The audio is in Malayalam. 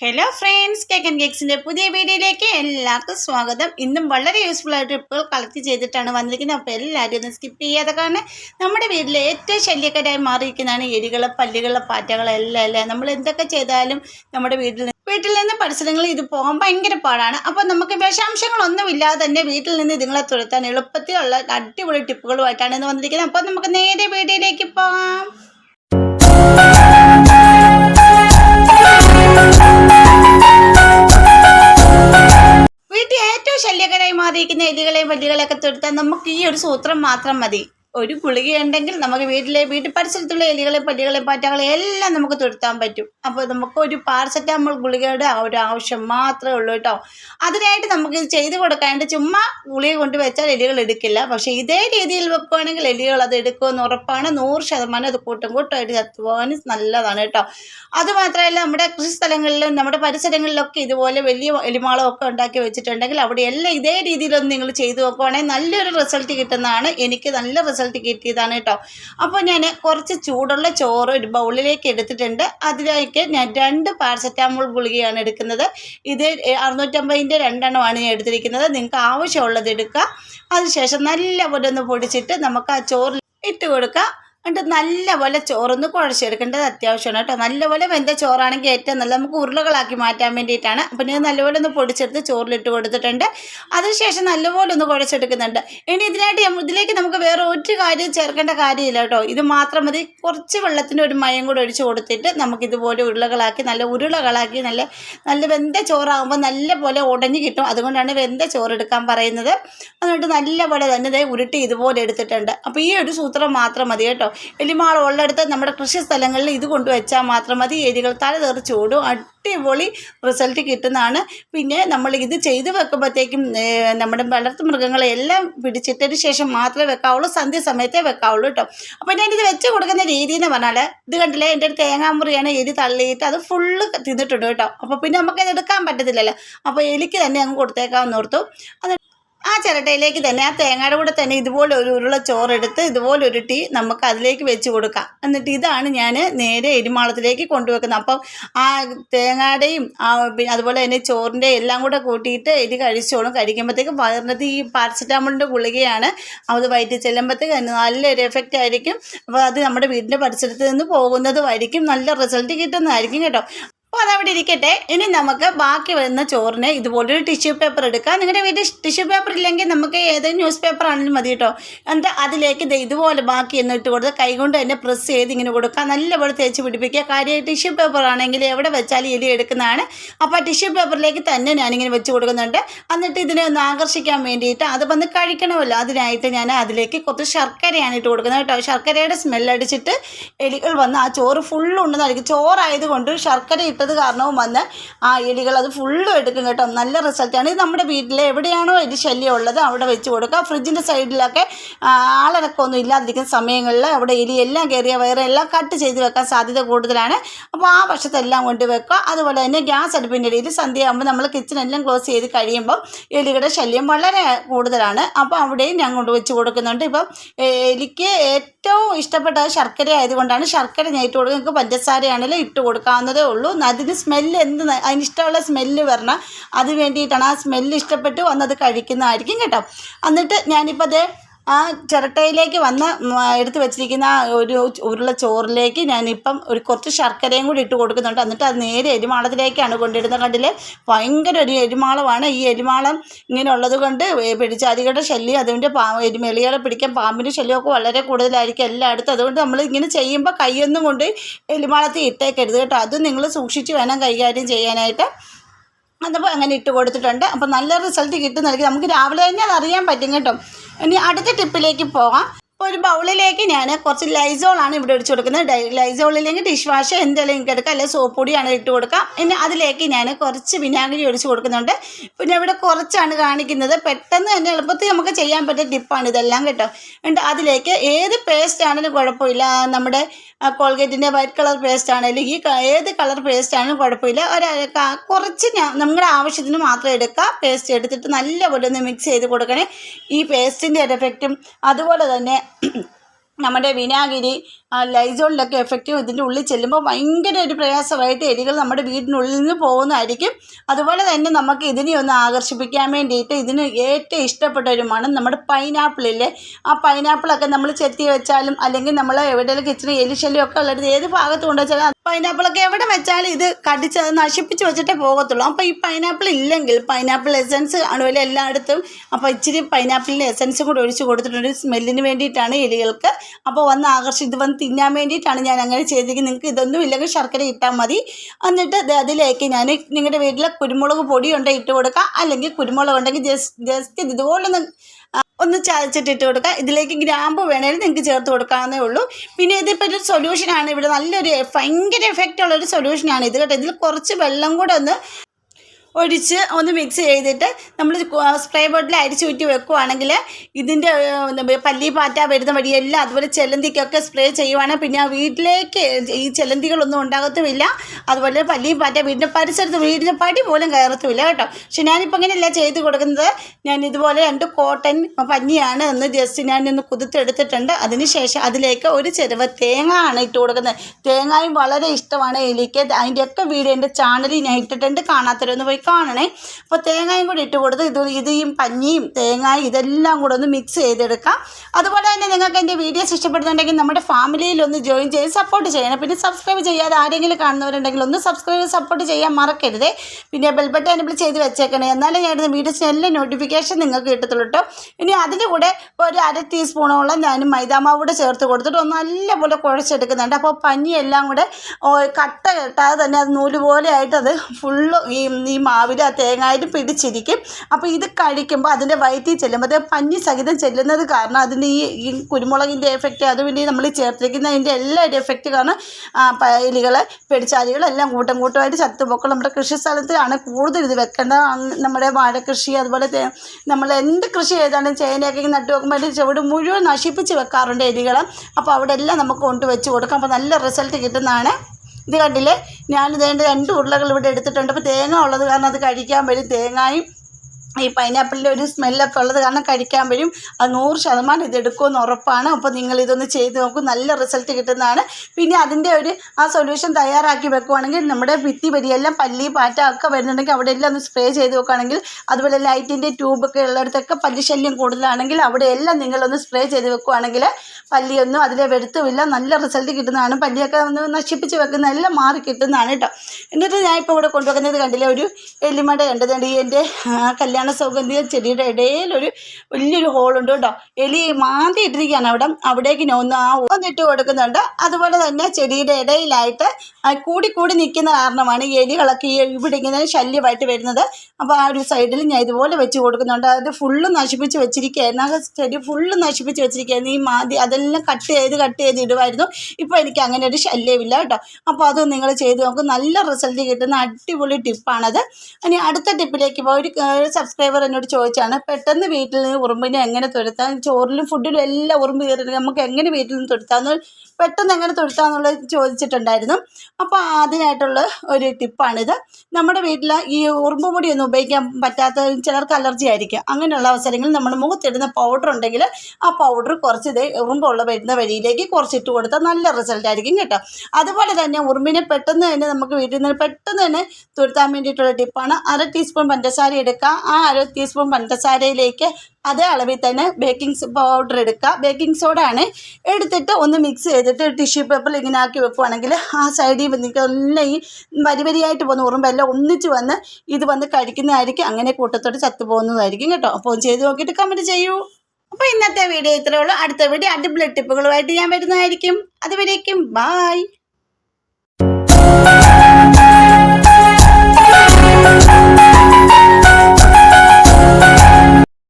ഹലോ ഫ്രണ്ട്സ് കേക്ക് ആൻഡ് കേക്സിന്റെ പുതിയ വീഡിയോയിലേക്ക് എല്ലാവർക്കും സ്വാഗതം. ഇന്നും വളരെ യൂസ്ഫുൾ ആയിട്ട് ഇപ്പോൾ കളക്ട് ചെയ്തിട്ടാണ് വന്നിരിക്കുന്നത്. അപ്പോൾ എല്ലാവരും ഒന്ന് സ്കിപ്പ് ചെയ്യാതെ കാരണം നമ്മുടെ വീട്ടിലെ ഏറ്റവും ശല്യക്കാരായി മാറിയിരിക്കുന്നതാണ് എലികൾ പല്ലുകൾ പാറ്റകൾ എല്ലാം എല്ലാം. നമ്മൾ എന്തൊക്കെ ചെയ്താലും നമ്മുടെ വീട്ടിൽ വീട്ടിൽ നിന്ന് പരിസരങ്ങളിൽ ഇത് പോകാൻ ഭയങ്കര പാടാണ്. അപ്പോൾ നമുക്ക് വിഷാംശങ്ങളൊന്നും ഇല്ലാതെ തന്നെ വീട്ടിൽ നിന്ന് ഇതുങ്ങളെ തുരത്താൻ എളുപ്പത്തിലുള്ള അടിപൊളി ടിപ്പുകളുമായിട്ടാണ് ഇന്ന് വന്നിരിക്കുന്നത്. അപ്പോൾ നമുക്ക് നേരെ വീഡിയോയിലേക്ക് പോകാം. ഏറ്റവും ശല്യകരമായി മാറിയിരിക്കുന്ന എലികളെയും വലികളെയൊക്കെ തുരുത്താൻ നമുക്ക് ഈ ഒരു സൂത്രം മാത്രം മതി. ഒരു ഗുളികയുണ്ടെങ്കിൽ നമുക്ക് വീട്ടിലെ വീട്ടിൽ പരിസരത്തുള്ള എലികളെ പല്ലികളെ പാറ്റകളെ എല്ലാം നമുക്ക് തുരുത്താൻ പറ്റും. അപ്പോൾ നമുക്ക് ഒരു പാരസെറ്റാമോൾ ഗുളികയുടെ ആ ഒരു ആവശ്യം മാത്രമേ ഉള്ളൂ കേട്ടോ. അതിനായിട്ട് നമുക്ക് ഇത് ചെയ്ത് കൊടുക്കാണ്ട് ചുമ്മാ ഗുളിക കൊണ്ട് വെച്ചാൽ എലികൾ എടുക്കില്ല. പക്ഷേ ഇതേ രീതിയിൽ വെക്കുകയാണെങ്കിൽ എലികൾ അത് എടുക്കുമെന്ന് ഉറപ്പാണ്. നൂറ് ശതമാനം അത് കൂട്ടും കൂട്ടമായിട്ട് ചത്തുപോകാൻ നല്ലതാണ് കേട്ടോ. അതുമാത്രമല്ല നമ്മുടെ കൃഷി സ്ഥലങ്ങളിലും നമ്മുടെ പരിസരങ്ങളിലൊക്കെ ഇതുപോലെ വലിയ എലിമാളമൊക്കെ ഉണ്ടാക്കി വെച്ചിട്ടുണ്ടെങ്കിൽ അവിടെ എല്ലാം ഇതേ രീതിയിലൊന്നും നിങ്ങൾ ചെയ്തു നോക്കുവാണെങ്കിൽ നല്ലൊരു റിസൾട്ട് കിട്ടുന്നതാണ്. എനിക്ക് നല്ല റിസൾട്ട് കിട്ടിയതാണ് കേട്ടോ അപ്പോൾ ഞാൻ കുറച്ച് ചൂടുള്ള ചോറ് ഒരു ബൗളിലേക്ക് എടുത്തിട്ടുണ്ട്. അതിലേക്ക് ഞാൻ രണ്ട് പാരസെറ്റാമോൾ ഗുളികയാണ് എടുക്കുന്നത്. ഇത് അറുന്നൂറ്റമ്പതിന്റെ രണ്ടെണ്ണമാണ് ഞാൻ എടുത്തിരിക്കുന്നത്. നിങ്ങൾക്ക് ആവശ്യമുള്ളത് എടുക്കുക. അതിനുശേഷം നല്ലപോലെ ഒന്ന് പൊടിച്ചിട്ട് നമുക്ക് ആ ചോറിൽ ഇട്ട് കൊടുക്കുക എന്നിട്ട് നല്ലപോലെ ചോറൊന്ന് കുഴച്ചെടുക്കേണ്ടത് അത്യാവശ്യമാണ് കേട്ടോ. നല്ലപോലെ വെന്ത ചോറാണെങ്കിൽ ഏറ്റവും നല്ല നമുക്ക് ഉരുളകളാക്കി മാറ്റാൻ വേണ്ടിയിട്ടാണ്. അപ്പം ഞാൻ നല്ലപോലെ ഒന്ന് പൊടിച്ചെടുത്ത് ചോറിലിട്ട് കൊടുത്തിട്ടുണ്ട്. അതിനുശേഷം നല്ലപോലെ ഒന്ന് കുഴച്ചെടുക്കുന്നുണ്ട്. ഇനി ഇതിനായിട്ട് ഇതിലേക്ക് നമുക്ക് വേറെ ഒരു കാര്യം ചേർക്കേണ്ട കാര്യമില്ല കേട്ടോ. ഇത് മാത്രം മതി. കുറച്ച് വെള്ളത്തിന്റെ ഒരു മയം കൂടെ ഒഴിച്ച് കൊടുത്തിട്ട് നമുക്കിതുപോലെ ഉരുളകളാക്കി നല്ല ഉരുളകളാക്കി നല്ല നല്ല വെന്ത ചോറാകുമ്പോൾ നല്ല പോലെ ഉടഞ്ഞു കിട്ടും. അതുകൊണ്ടാണ് വെന്ത ചോറ് എടുക്കാൻ പറയുന്നത്. അതുകൊണ്ട് നല്ലപോലെ തന്നെ ദേ ഉരുട്ടി ഇതുപോലെ എടുത്തിട്ടുണ്ട്. അപ്പോൾ ഈ ഒരു സൂത്രം മാത്രം മതി കേട്ടോ. എലിമാളം ഉള്ളിടത്ത് നമ്മുടെ കൃഷി സ്ഥലങ്ങളിൽ ഇത് കൊണ്ടുവച്ചാൽ മാത്രം മതി. എലികൾ തല തെറിച്ച് ചൂടും അടിപൊളി റിസൾട്ട് കിട്ടുന്നതാണ്. പിന്നെ നമ്മൾ ഇത് ചെയ്ത് വെക്കുമ്പോഴത്തേക്കും നമ്മുടെ വളർത്തു മൃഗങ്ങളെ എല്ലാം പിടിച്ചിട്ടതിന് ശേഷം മാത്രമേ വെക്കാവുള്ളൂ. സന്ധ്യ സമയത്തേ വെക്കാവുള്ളൂ കേട്ടോ അപ്പോൾ ഞാനിത് വെച്ച് കൊടുക്കുന്ന രീതി എന്ന് പറഞ്ഞാൽ ഇത് കണ്ടില്ലേ? എന്റെ ഒരു തേങ്ങാമുറിയാണ് എലി തള്ളിയിട്ട് അത് ഫുള്ള് തിന്നിട്ടുണ്ട് കേട്ടോ. അപ്പോൾ പിന്നെ നമുക്കത് എടുക്കാൻ പറ്റത്തില്ലല്ലോ. അപ്പോൾ എലിക്ക് തന്നെ അങ്ങ് കൊടുത്തേക്കാമെന്ന് ഓർത്തു. അത് ആ ചിരട്ടയിലേക്ക് തന്നെ ആ തേങ്ങയുടെ കൂടെ തന്നെ ഇതുപോലെ ഒരു ഉരുള ചോറെടുത്ത് ഇതുപോലെ ഒരു ടീ നമുക്ക് അതിലേക്ക് വെച്ച് കൊടുക്കാം. എന്നിട്ട് ഇതാണ് ഞാൻ നേരെ എരുമാളത്തിലേക്ക് കൊണ്ടുവെക്കുന്നത്. അപ്പം ആ തേങ്ങയുടെയും അതുപോലെ തന്നെ ചോറിന്റെ എല്ലാം കൂടെ കൂട്ടിയിട്ട് എരി കഴിച്ചോളും. കഴിക്കുമ്പോഴത്തേക്കും വയറിനകത്ത് ഈ പാരസെറ്റാമോളിന്റെ ഗുളികയാണ് അത് വയറ്റിൽ ചെല്ലുമ്പോഴത്തേക്ക് നല്ലൊരു എഫക്റ്റ് ആയിരിക്കും. അപ്പോൾ അത് നമ്മുടെ വീടിന്റെ പരിസരത്ത് നിന്ന് പോകുന്നതുമായിരിക്കും. നല്ല റിസൾട്ട് കിട്ടുന്നതായിരിക്കും കേട്ടോ. അപ്പോൾ അതവിടെ ഇരിക്കട്ടെ. ഇനി നമുക്ക് ബാക്കി വരുന്ന ചോറിന് ഇതുപോലൊരു ടിഷ്യൂ പേപ്പർ എടുക്കാം. നിങ്ങളുടെ വീട്ടിൽ ടിഷ്യൂ പേപ്പർ ഇല്ലെങ്കിൽ നമുക്ക് ഏതെങ്കിലും ന്യൂസ് പേപ്പർ ആണെങ്കിലും മതി കേട്ടോ. എന്നിട്ട് അതിലേക്ക് ഇതുപോലെ ബാക്കി എന്ന് ഇട്ട് കൊടുത്ത് കൈകൊണ്ട് തന്നെ പ്രസ് ചെയ്ത് ഇങ്ങനെ കൊടുക്കുക നല്ലപോലെ തേച്ച് പിടിപ്പിക്കുക. കാര്യം ടിഷ്യൂ പേപ്പർ ആണെങ്കിൽ എവിടെ വെച്ചാലും എലി എടുക്കുന്നതാണ്. അപ്പോൾ ടിഷ്യൂ പേപ്പറിലേക്ക് തന്നെ ഞാനിങ്ങനെ വെച്ച് കൊടുക്കുന്നുണ്ട്. എന്നിട്ട് ഇതിനെ ഒന്ന് ആകർഷിക്കാൻ വേണ്ടിയിട്ട് അത് വന്ന് കഴിക്കണമല്ലോ. അതിനായിട്ട് ഞാൻ അതിലേക്ക് കുറച്ച് ശർക്കരയാണ് ഇട്ട് കൊടുക്കുന്നത് കേട്ടോ. ശർക്കരയുടെ സ്മെല്ലടിച്ചിട്ട് എലികൾ വന്ന് ആ ചോറ് ഫുള്ള് ഉണ്ടെന്നായിരിക്കും ചോറായതുകൊണ്ട് ശർക്കര ഇട്ടത് കാരണവും വന്ന് ആ എലികൾ അത് ഫുള്ളും എടുക്കും കേട്ടോ. നല്ല റിസൾട്ടാണ് ഇത് നമ്മുടെ വീട്ടിൽ എവിടെയാണോ എലി ശല്യം ഉള്ളത് അവിടെ വെച്ച് കൊടുക്കുക. ഫ്രിഡ്ജിന്റെ സൈഡിലൊക്കെ ആളിറക്കം ആളിറക്കമൊന്നും ഇല്ലാതിരിക്കുന്ന സമയങ്ങളിൽ അവിടെ എലി എല്ലാം കയറിയ വയറെല്ലാം കട്ട് ചെയ്ത് വെക്കാൻ സാധ്യത കൂടുതലാണ്. അപ്പോൾ ആ വശത്തെല്ലാം കൊണ്ട് വെക്കുക. അതുപോലെ തന്നെ ഗ്യാസ് അടുപ്പിന്റെ ഇടയിൽ സന്ധ്യയാകുമ്പോൾ നമ്മൾ കിച്ചണെല്ലാം ക്ലോസ് ചെയ്ത് കഴിയുമ്പോൾ എലികളുടെ ശല്യം വളരെ കൂടുതലാണ്. അപ്പോൾ അവിടെയും ഞാൻ കൊണ്ട് വെച്ച് കൊടുക്കുന്നുണ്ട്. ഇപ്പം എലിക്ക് ഏറ്റവും ഇഷ്ടപ്പെട്ടത് ശർക്കര ആയതുകൊണ്ടാണ് ശർക്കര ഞാൻ ഇട്ട് കൊടുക്കുക നിങ്ങൾക്ക് പഞ്ചസാരയാണെങ്കിലും ഇട്ട് കൊടുക്കാവുന്നതേ ഉള്ളൂ. അതിന് സ്മെല്ല് എന്ത് ന- അതിന് ഇഷ്ടമുള്ള സ്മെല്ല് വരണം. അത് വേണ്ടിയിട്ടാണ് ആ സ്മെല്ല് ഇഷ്ടപ്പെട്ട് വന്നത് കഴിക്കുന്നതായിരിക്കും കേട്ടോ. എന്നിട്ട് ഞാനിപ്പോൾ അതേ ആ ചിരട്ടയിലേക്ക് വന്ന് എടുത്തു വെച്ചിരിക്കുന്ന ആ ഒരു ഉരുള ചോറിലേക്ക് ഞാനിപ്പം ഒരു കുറച്ച് ശർക്കരയും കൂടി ഇട്ട് കൊടുക്കുന്നുണ്ട്. എന്നിട്ട് അത് നേരെ എരുമാളത്തിലേക്കാണ് കൊണ്ടിടുന്നത്. കണ്ടില്ലേ? ഭയങ്കര ഒരു എരുമാളമാണ്. ഈ എരുമാളം ഇങ്ങനെ ഉള്ളത് കൊണ്ട് പിടിച്ചാലികളുടെ ശല്യം അതിന്റെ പാ എരുമെളികളെ പിടിക്കാൻ പാമ്പിന്റെ ശല്യമൊക്കെ വളരെ കൂടുതലായിരിക്കും എല്ലായിടത്തും. അതുകൊണ്ട് നമ്മൾ ഇങ്ങനെ ചെയ്യുമ്പോൾ കൈയൊന്നും കൊണ്ട് എരുമാളത്തിൽ ഇട്ടേക്കരുത് കേട്ടോ. അത് നിങ്ങൾ സൂക്ഷിച്ച് വേണം കൈകാര്യം ചെയ്യാനായിട്ട്. അതപ്പോൾ അങ്ങനെ ഇട്ട് കൊടുത്തിട്ടുണ്ട്. അപ്പോൾ നല്ല റിസൾട്ട് കിട്ടുന്നതായിരിക്കും നമുക്ക് രാവിലെ തന്നെ അത് അറിയാൻ പറ്റും കേട്ടോ. ഇനി അടുത്ത ടിപ്പിലേക്ക് പോകാം. ഒരു ബൗളിലേക്ക് ഞാൻ കുറച്ച് ലൈസോളാണ് ഇവിടെ ഒഴിച്ചു കൊടുക്കുന്നത്. ലൈസോളില്ലെങ്കിൽ ഡിഷ് വാഷ് എന്തെങ്കിലും എനിക്ക് എടുക്കാം അല്ലെങ്കിൽ സോപ്പ് പൊടിയാണ് ഇട്ട് കൊടുക്കാം ഇനി അതിലേക്ക് ഞാൻ കുറച്ച് വിനാഗിരി ഒഴിച്ച് കൊടുക്കുന്നുണ്ട്. പിന്നെ ഇവിടെ കുറച്ചാണ് കാണിക്കുന്നത്. പെട്ടെന്ന് തന്നെ എളുപ്പത്തിൽ നമുക്ക് ചെയ്യാൻ പറ്റിയ ടിപ്പാണ് ഇതെല്ലാം കേട്ടോ. എന്നിട്ട് അതിലേക്ക് ഏത് പേസ്റ്റ് ആണെങ്കിലും കുഴപ്പമില്ല. നമ്മുടെ കോൾഗേറ്റിന്റെ വൈറ്റ് കളർ പേസ്റ്റ് ആണെങ്കിലും ഈ ഏത് കളർ പേസ്റ്റ് ആണെങ്കിലും കുഴപ്പമില്ല. ഒരു കുറച്ച് നമ്മുടെ ആവശ്യത്തിന് മാത്രം എടുക്കുക. പേസ്റ്റ് എടുത്തിട്ട് നല്ലപോലെ ഒന്ന് മിക്സ് ചെയ്ത് കൊടുക്കണേ. ഈ പേസ്റ്റിന്റെ എഫക്റ്റും അതുപോലെ തന്നെ നമ്മുടെ വിനാഗിരി ലൈസോളിലൊക്കെ എഫക്റ്റീവ് ഇതിന്റെ ഉള്ളിൽ ചെല്ലുമ്പോൾ ഭയങ്കര ഒരു പ്രയാസമായിട്ട് എലികൾ നമ്മുടെ വീടിനുള്ളിൽ നിന്ന് പോകുന്നതായിരിക്കും. അതുപോലെ തന്നെ നമുക്ക് ഇതിനെ ഒന്ന് ആകർഷിപ്പിക്കാൻ വേണ്ടിയിട്ട് ഇതിന് ഏറ്റവും ഇഷ്ടപ്പെട്ട ഒരു മണം നമ്മുടെ പൈനാപ്പിളില്ലേ ആ പൈനാപ്പിളൊക്കെ നമ്മൾ ചെത്തി വെച്ചാലും അല്ലെങ്കിൽ നമ്മൾ എവിടെയെങ്കിലും ഇച്ചിരി എലിശല്യം ഒക്കെ ഉള്ളത് ഏത് ഭാഗത്ത് കൊണ്ടുവച്ചാലും പൈനാപ്പിളൊക്കെ എവിടെ വെച്ചാലും ഇത് കടിച്ച് അത് നശിപ്പിച്ച് വെച്ചിട്ടേ പോകത്തുള്ളൂ. അപ്പോൾ ഈ പൈനാപ്പിൾ ഇല്ലെങ്കിൽ പൈനാപ്പിൾ എസൻസ് അതുപോലെ എല്ലായിടത്തും. അപ്പോൾ ഇച്ചിരി പൈനാപ്പിളിന്റെ എസൻസും കൂടെ ഒഴിച്ച് കൊടുത്തിട്ടുണ്ട്. സ്മെല്ലിന് വേണ്ടിയിട്ടാണ് എലികൾക്ക്. അപ്പോൾ വന്ന് ആകർഷി ഇത് വന്ന് തിന്നാൻ വേണ്ടിയിട്ടാണ് ഞാൻ അങ്ങനെ ചെയ്തിരിക്കുന്നത്. നിങ്ങൾക്ക് ഇതൊന്നും ഇല്ലെങ്കിൽ ശർക്കര ഇട്ടാൽ മതി. എന്നിട്ട് അതിലേക്ക് ഞാൻ നിങ്ങളുടെ വീട്ടിലെ കുരുമുളക് പൊടി ഉണ്ടെങ്കിൽ ഇട്ട് കൊടുക്കാം അല്ലെങ്കിൽ കുരുമുളക് ഉണ്ടെങ്കിൽ ജസ്റ്റ് ജസ്റ്റ് ഇതുപോലെ ഒന്ന് ഒന്ന് ചതച്ചിട്ട് ഇട്ട് കൊടുക്കുക. ഇതിലേക്ക് ഗ്രാമ്പ് വേണമെങ്കിൽ നിങ്ങൾക്ക് ചേർത്ത് കൊടുക്കാവുന്നേ ഉള്ളൂ. പിന്നെ ഇതിപ്പോൾ ഒരു സൊല്യൂഷനാണ് ഇവിടെ നല്ലൊരു ഭയങ്കര എഫക്റ്റ് ഉള്ള ഒരു സൊല്യൂഷനാണ് ഇത് കേട്ടോ. ഇതിൽ കുറച്ച് വെള്ളം കൂടെ ഒന്ന് ഒഴിച്ച് ഒന്ന് മിക്സ് ചെയ്തിട്ട് നമ്മൾ സ്പ്രേ ബോട്ടിൽ അരിച്ചു ഊറ്റി വെക്കുവാണെങ്കിൽ ഇതിന്റെ പല്ലി പാറ്റ വരുന്ന വഴിയെല്ലാം അതുപോലെ ചെലന്തിക്കൊക്കെ സ്പ്രേ ചെയ്യുവാണെങ്കിൽ പിന്നെ ആ വീട്ടിലേക്ക് ഈ ചെലന്തികളൊന്നും ഉണ്ടാകത്തുമില്ല. അതുപോലെ പല്ലി പാറ്റ വീടിന്റെ പരിസരത്ത് വീടിന്റെ പടി പോലും കയറത്തുമില്ല കേട്ടോ. പക്ഷെ ഞാനിപ്പോൾ ഇങ്ങനെയല്ല ചെയ്ത് കൊടുക്കുന്നത്. ഞാൻ ഇതുപോലെ രണ്ട് കോട്ടൺ പഞ്ഞിയാണ് എന്ന് ജസ്റ്റ് ഞാൻ ഒന്ന് കുതിർത്തെടുത്തിട്ടുണ്ട്. അതിന് ശേഷം അതിലേക്ക് ഒരു ചെരുവ തേങ്ങ ആണ് ഇട്ട് കൊടുക്കുന്നത്. തേങ്ങയും വളരെ ഇഷ്ടമാണ് എലിക്ക്. അതിന്റെയൊക്കെ വീഡിയോ എന്റെ ചാനലിൽ ഞാൻ ഇട്ടിട്ടുണ്ട്. കാണാത്തവരൊന്ന് പോയി കാണണേ. അപ്പോൾ തേങ്ങയും കൂടി ഇട്ട് കൊടുത്ത് ഇത് ഇത് ഈ പഞ്ഞിയും തേങ്ങയും ഇതെല്ലാം കൂടെ ഒന്ന് മിക്സ് ചെയ്തെടുക്കാം. അതുപോലെ തന്നെ നിങ്ങൾക്ക് എന്റെ വീഡിയോസ് ഇഷ്ടപ്പെടുന്നുണ്ടെങ്കിൽ നമ്മുടെ ഫാമിലിയിൽ ഒന്ന് ജോയിൻ ചെയ്ത് സപ്പോർട്ട് ചെയ്യണം. പിന്നെ സബ്സ്ക്രൈബ് ചെയ്യാതെ ആരെങ്കിലും കാണുന്നവരുണ്ടെങ്കിൽ ഒന്ന് സബ്സ്ക്രൈബ് സപ്പോർട്ട് ചെയ്യാൻ മറക്കരുതേ. പിന്നെ ബെൽ ബട്ടൺ എനബിൾ ചെയ്ത് വെച്ചേക്കണേ. എന്നാലേ ഞാൻ വീഡിയോസിന് എല്ലാം നോട്ടിഫിക്കേഷൻ നിങ്ങൾക്ക് കിട്ടത്തുള്ളൂ കേട്ടോ. ഇനി അതിന്റെ കൂടെ ഒരു അര ടീസ്പൂണോളം ഞാൻ മൈദാമാവ് കൂടെ ചേർത്ത് കൊടുത്തിട്ട് ഒന്ന് നല്ലപോലെ കുഴച്ചെടുക്കുന്നുണ്ട്. അപ്പോൾ പഞ്ഞിയെല്ലാം കൂടെ കട്ട കെട്ടാതെ തന്നെ അത് നൂൽ പോലെ ആയിട്ട് അത് ഫുള്ള് ഈ ഈ മാവിൽ ആ തേങ്ങായിട്ട് പിടിച്ചിരിക്കും. അപ്പോൾ ഇത് കഴിക്കുമ്പോൾ അതിന്റെ വയറ്റിൽ ചെല്ലുമ്പോൾ അത് പഞ്ഞി സഹിതം ചെല്ലുന്നത് കാരണം അതിന്റെ ഈ ഈ കുരുമുളകിന്റെ എഫക്റ്റ് അതുപോലെ നമ്മൾ ചേർത്തിരിക്കുന്നതിന്റെ എല്ലാ എഫക്റ്റ് കാരണം എലികൾ പെടിച്ചാലികളെല്ലാം കൂട്ടം കൂട്ടമായിട്ട് ചത്തുപൊക്കൾ നമ്മുടെ കൃഷി സ്ഥലത്തിലാണ് കൂടുതൽ ഇത് വെക്കേണ്ടത്. നമ്മുടെ വാഴക്കൃഷി അതുപോലെ നമ്മൾ എന്ത് കൃഷി ചെയ്താലും ചേനയൊക്കെ നട്ടു വെക്കുമ്പോൾ അതിന്റെ ചുവട് മുഴുവൻ നശിപ്പിച്ച് വെക്കാറുണ്ട് എലികൾ അപ്പോൾ അവിടെ എല്ലാം നമുക്ക് കൊണ്ടുവച്ച് കൊടുക്കാം. അപ്പോൾ നല്ല റിസൾട്ട് കിട്ടുന്നതാണ്. ഇത് കണ്ടില്ലേ? ഞാനിത് രണ്ട് രണ്ട് ഉരുളകൾ ഇവിടെ എടുത്തിട്ടുണ്ട്. അപ്പോൾ തേങ്ങ ഉള്ളത് കാരണം അത് കഴിക്കാൻ വരും. തേങ്ങയും ഈ പൈനാപ്പിളിന്റെ ഒരു സ്മെല്ലൊക്കെ ഉള്ളത് കാരണം കഴിക്കാൻ വരും അത് നൂറ് ശതമാനം ഇതെടുക്കുമെന്ന് ഉറപ്പാണ്. അപ്പോൾ നിങ്ങൾ ഇതൊന്ന് ചെയ്ത് നോക്കും. നല്ല റിസൾട്ട് കിട്ടുന്നതാണ്. പിന്നെ അതിന്റെ ഒരു ആ സൊല്യൂഷൻ തയ്യാറാക്കി വെക്കുവാണെങ്കിൽ നമ്മുടെ ഭിത്തി വരിയെല്ലാം പല്ലി പാറ്റ ഒക്കെ വരുന്നുണ്ടെങ്കിൽ അവിടെ എല്ലാം ഒന്ന് സ്പ്രേ ചെയ്ത് വെക്കുകയാണെങ്കിൽ അതുപോലെ ലൈറ്റിന്റെ ട്യൂബൊക്കെ ഉള്ളിടത്തൊക്കെ പല്ലി ശല്യം കൂടുതലാണെങ്കിൽ അവിടെ എല്ലാം നിങ്ങളൊന്ന് സ്പ്രേ ചെയ്ത് വെക്കുവാണെങ്കിൽ പല്ലിയൊന്നും അതിൽ വരുത്തുമില്ല നല്ല റിസൾട്ട് കിട്ടുന്നതാണ്. പല്ലിയൊക്കെ ഒന്ന് നശിപ്പിച്ച് വെക്കുന്ന എല്ലാം മാറി കിട്ടുന്നതാണ് കേട്ടോ. എന്നിട്ട് ഞാൻ ഇപ്പോൾ ഇവിടെ കൊണ്ടുവെക്കുന്നത് കണ്ടില്ല? ഒരു എലിമട ഉണ്ട് ഈ എന്റെ ആ, കല്യാണ സൗഗന്ധിക ചെടിയുടെ ഇടയിൽ ഒരു വലിയൊരു ഹോളുണ്ട് കേട്ടോ. എലി മാന്തി ഇട്ടിരിക്കുകയാണ് അവിടെ. അവിടേക്ക് ഒന്ന് ആ ഒന്നിട്ട് കൊടുക്കുന്നുണ്ട്. അതുപോലെ തന്നെ ചെടിയുടെ ഇടയിലായിട്ട് കൂടി കൂടി നിൽക്കുന്ന കാരണമാണ് എലികളൊക്കെ ഇവിടെ ഇങ്ങനെ ശല്യമായിട്ട് വരുന്നത്. അപ്പോൾ ആ ഒരു സൈഡിൽ ഞാൻ ഇതുപോലെ വെച്ച് കൊടുക്കുന്നുണ്ട്. അത് ഫുള്ള് നശിപ്പിച്ച് വെച്ചിരിക്കുകയായിരുന്നു. ആ ചെടി ഫുള്ള് നശിപ്പിച്ച് വെച്ചിരിക്കുകയായിരുന്നു. ഈ മാന്തി അതെല്ലാം കട്ട് ചെയ്ത് കട്ട് ചെയ്ത് ഇടുമായിരുന്നു. ഇപ്പോൾ എനിക്ക് അങ്ങനെ ഒരു ശല്യമില്ല കേട്ടോ. അപ്പോൾ അത് നിങ്ങൾ ചെയ്ത് നോക്കും. നല്ല റിസൾട്ട് കിട്ടുന്ന അടിപൊളി ടിപ്പാണത്. ഇനി അടുത്ത ടിപ്പിലേക്ക് ഒരു ഒരു സബ്സ്ക്രൈബർ എന്നോട് ചോദിച്ചാണ് പെട്ടെന്ന് വീട്ടിൽ നിന്ന് ഉറുമ്പിനെ എങ്ങനെ തുരത്താം ചോറിലും ഫുഡിലും എല്ലാം ഉറുമ്പ് കയറി നമുക്ക് എങ്ങനെ വീട്ടിൽ നിന്ന് തുരത്താമെന്ന് പെട്ടെന്ന് എങ്ങനെ തുരത്താമെന്നുള്ളത് ചോദിച്ചിട്ടുണ്ടായിരുന്നു. അപ്പോൾ അതിനായിട്ടുള്ള ഒരു ടിപ്പാണിത്. നമ്മുടെ വീട്ടിൽ ഈ ഉറുമ്പ് പൊടിയൊന്നും ഉപയോഗിക്കാൻ പറ്റാത്ത ചിലർക്ക് അലർജി ആയിരിക്കും. അങ്ങനെയുള്ള അവസരങ്ങളിൽ നമ്മൾ മുഖത്തിടുന്ന പൗഡർ ഉണ്ടെങ്കിൽ ആ പൗഡർ കുറച്ച് ഇത് ഉറുമ്പുള്ള വരുന്ന വഴിയിലേക്ക് കുറച്ചിട്ട് കൊടുത്താൽ നല്ല റിസൾട്ട് ആയിരിക്കും കേട്ടോ. അതുപോലെ തന്നെ ഉറുമ്പിനെ പെട്ടെന്ന് തന്നെ നമുക്ക് വീട്ടിൽ നിന്ന് പെട്ടെന്ന് തന്നെ തുരുത്താൻ വേണ്ടിയിട്ടുള്ള ടിപ്പാണ്. അര ടീസ്പൂൺ പഞ്ചസാര എടുക്കുക. ആ അര ടീസ്പൂൺ പഞ്ചസാരയിലേക്ക് അതേ അളവിൽ തന്നെ ബേക്കിംഗ് പൗഡർ എടുക്കുക. ബേക്കിംഗ് സോഡ ആണ് എടുത്തിട്ട് ഒന്ന് മിക്സ് ചെയ്തിട്ട് ടിഷ്യൂ പേപ്പറിൽ ഇങ്ങനെ ആക്കി വെക്കുവാണെങ്കിൽ ആ സൈഡിൽ നിങ്ങൾക്ക് എല്ലാം ഈ വരി വരിയായിട്ട് പോകുന്ന ഉറുമ്പെല്ലാം ഒന്നിച്ച് വന്ന് ഇത് വന്ന് കഴിക്കുന്നതായിരിക്കും. അങ്ങനെ കൂട്ടത്തോട് ചത്തുപോകുന്നതായിരിക്കും കേട്ടോ. അപ്പോൾ ചെയ്ത് നോക്കിയിട്ട് കമന്റ് ചെയ്യൂ. അപ്പോൾ ഇന്നത്തെ വീഡിയോ ഇത്രയേ ഉള്ളൂ. അടുത്ത വീഡിയോ അടിപൊളി ടിപ്പുകളുമായിട്ട് ഞാൻ വരുന്നതായിരിക്കും. അതുവരേക്കും ബായ്